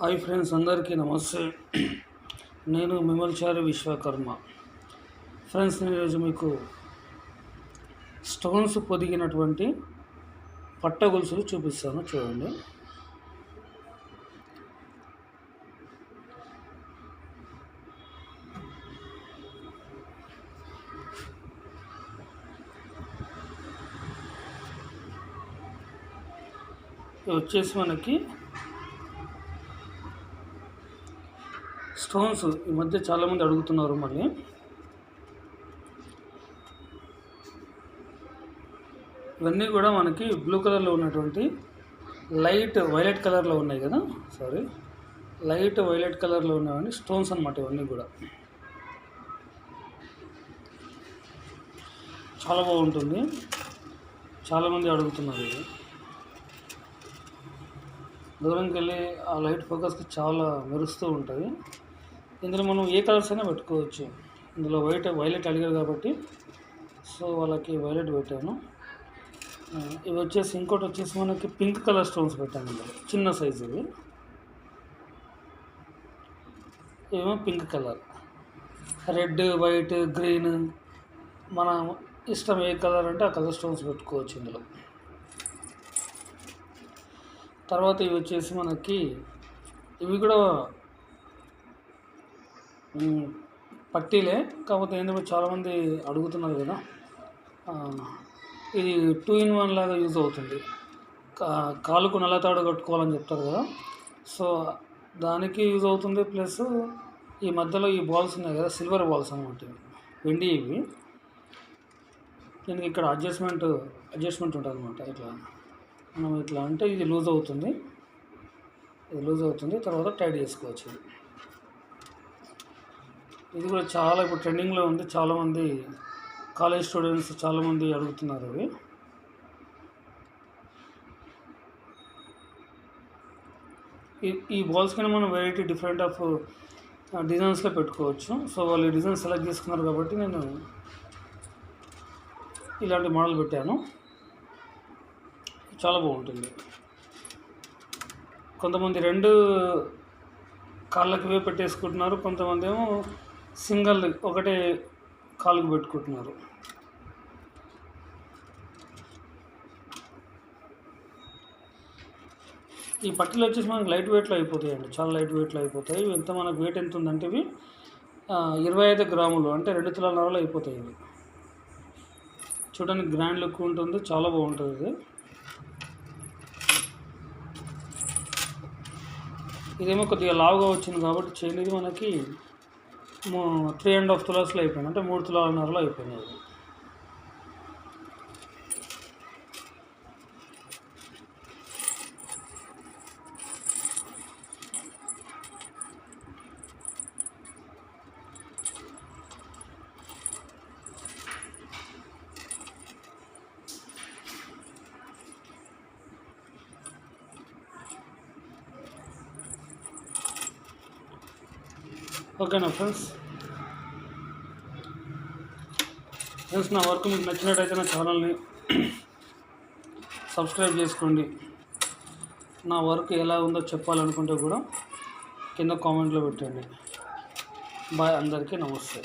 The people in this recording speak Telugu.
హాయ్ ఫ్రెండ్స్ అందరికీ నమస్తే. నేను మిమల్చారి విశ్వకర్మ. ఫ్రెండ్స్ నేను ఈరోజు మీకు స్టోన్స్ పొదిగినటువంటి పట్ట గొలుసులు చూపిస్తాను చూడండి. వచ్చేసి మనకి స్టోన్స్ ఈ మధ్య చాలామంది అడుగుతున్నారు మళ్ళీ. ఇవన్నీ కూడా మనకి బ్లూ కలర్లో ఉన్నటువంటి లైట్ వైలెట్ కలర్లో ఉన్నాయి కదా సారీ. లైట్ వైలెట్ కలర్లో ఉన్నవన్నీ స్టోన్స్ అనమాట ఇవన్నీ కూడా. చాలా బాగుంటుంది. చాలామంది అడుగుతున్నారు ఇది. దూరంకి వెళ్ళి ఆ లైట్ ఫోకస్కి చాలా మెరుస్తూ ఉంటుంది ఇందులో మనం ఏ కలర్స్ అయినా పెట్టుకోవచ్చు. ఇందులో వైట్ వైలెట్ అడిగారు కాబట్టి సో వాళ్ళకి వైలెట్ పెట్టాను. ఇవి వచ్చేసి ఇంకోటి వచ్చేసి మనకి పింక్ కలర్ స్టోన్స్ పెట్టాను ఇందులో. చిన్న సైజు ఇవి. ఇవేమో pink colour red white green మన ఇష్టం ఏ కలర్ అంటే ఆ కలర్ స్టోన్స్ పెట్టుకోవచ్చు ఇందులో. తర్వాత ఇవి వచ్చేసి మనకి ఇవి కూడా పట్టీలే. కాకపోతే ఏంటంటే చాలామంది అడుగుతున్నారు కదా. ఇది టూ ఇన్ వన్ లాగా యూజ్ అవుతుంది. కా- కాలుకు నల్లతాడు కట్టుకోవాలని చెప్తారు కదా. సో దానికి యూజ్ అవుతుంది. ప్లస్ ఈ మధ్యలో ఈ బాల్స్ ఉన్నాయి కదా సిల్వర్ బాల్స్ అనమాట వెండి ఇవి. దీనికి ఇక్కడ అడ్జస్ట్మెంట్ అడ్జస్ట్మెంట్ ఉంటుంది అనమాట ఇట్లా మనం ఇట్లా అంటే ఇది లూజ్ అవుతుంది. ఇది లూజ్ అవుతుంది. తర్వాత టైట్ చేసుకోవచ్చు. ఇది కూడా చాలా ఇప్పుడు ట్రెండింగ్లో ఉంది. చాలామంది కాలేజ్ స్టూడెంట్స్ చాలామంది అడుగుతున్నారు అవి ఈ ఈ బాల్స్ కింద మనం వెరైటీ డిఫరెంట్ ఆఫ్ డిజైన్స్లో పెట్టుకోవచ్చు. సో వాళ్ళు ఈ డిజైన్ సెలెక్ట్ చేసుకున్నారు కాబట్టి నేను ఇలాంటి మోడల్ పెట్టాను. చాలా బాగుంటుంది. కొంతమంది రెండు కాళ్ళకి పెట్టేసుకుంటున్నారు. కొంతమంది ఏమో సింగల్ ఒకటే కాలుకి పెట్టుకుంటున్నారు. ఈ పట్టీలు వచ్చేసి మనకి లైట్ వెయిట్లో అయిపోతాయండి. చాలా లైట్ వెయిట్లో అయిపోతాయి. ఎంత మనకు వెయిట్ ఎంత ఉందంటే ఇవి ఇరవై ఐదు గ్రాములు అంటే రెండు తులాల నరలు అయిపోతాయి ఇవి. చూడడానికి గ్రాండ్ లుక్ ఉంటుంది. చాలా బాగుంటుంది ఇది. ఇదేమో కొద్దిగా లావుగా వచ్చింది కాబట్టి చైన్ మనకి. త్రీ అండ్ హాఫ్ తులాస్లో అయిపోయింది. అంటే మూడు తులాలన్నరలో అయిపోయింది అది. ఓకేనా ఫ్రెండ్స్ ఫ్రెండ్స్ నా వర్క్ మీకు నచ్చినట్టయితే నా ఛానల్ని సబ్స్క్రైబ్ చేసుకోండి. నా వర్క్ ఎలా ఉందో చెప్పాలనుకుంటే కూడా కింద కామెంట్లో పెట్టండి. బాయ్ అందరికీ నమస్తే.